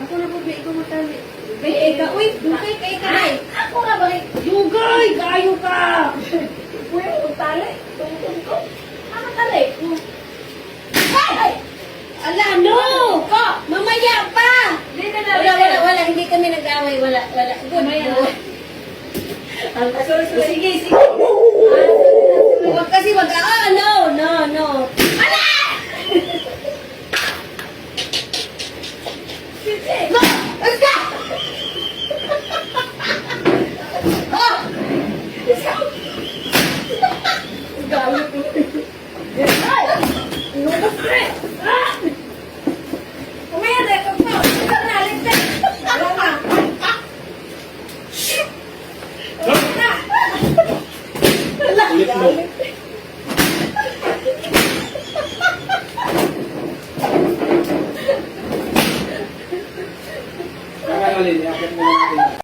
Ako na po, be, ikaw matali. Be, ikaw, uy, dugay kay ka na Ako na ba? Dugay, kayo ka! Uy, ang tali. Tungtong ko. Ano tali? Ay! Ala, no! Ko! Mamaya pa! Hindi na. Wala, wala, wala, hindi kami nag-away, wala, wala. Good, Mamaya sorry. Sige, sige. Huwag kasi wag, ah, no, no, no. Ala! Sige. No! Basta! Ah! Galit mo. Ay! Inubos ko eh. Ah! Na, ito po. Ito na, ligtas. Wala na. Wala na. Wala. Ulit mo. Galit. Kaya alin, yakit mo natin.